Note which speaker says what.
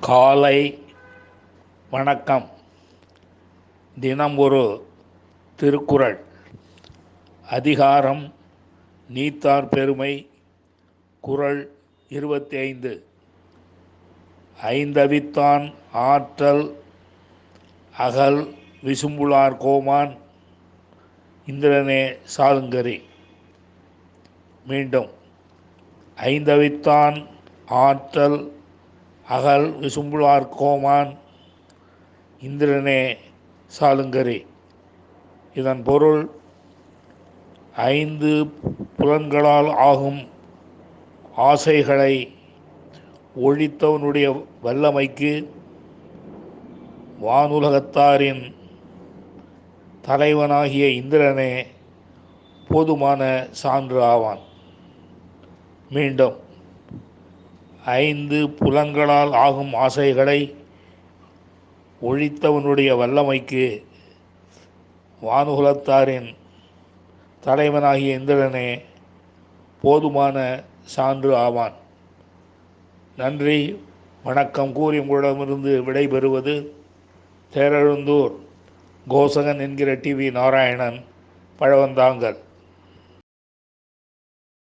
Speaker 1: காலை வணக்கம். தினம் ஒரு திருக்குறள். அதிகாரம் நீத்தார் பெருமை குறள் இருபத்தி ஐந்து ஐந்தவித்தான் ஆற்றல் அகல் விசும்புலார் கோமான் இந்திரனே சாலுங்கரி. மீண்டும் ஐந்தவித்தான் ஆற்றல் அகல் விசும்புவார் கோமான் இந்திரனே சாலுங்கரி. இதன் பொருள் ஐந்து புலன்களால் ஆகும் ஆசைகளை ஒழித்தவனுடைய வல்லமைக்கு வானுலகத்தாரின் தலைவனாகிய இந்திரனே போதுமான சான்று ஆவான். மீண்டும் ஐந்து புலங்களால் ஆகும் ஆசைகளை ஒழித்தவனுடைய வல்லமைக்கு வானுகுலத்தாரின் தலைவனாகிய இந்திரனே போதுமான சான்று ஆவான். நன்றி வணக்கம் கூறி உங்களிடமிருந்து விடைபெறுவது தேரெழுந்தூர் கோசகன் என்கிற டிவி நாராயணன் பழவந்தாங்கல்.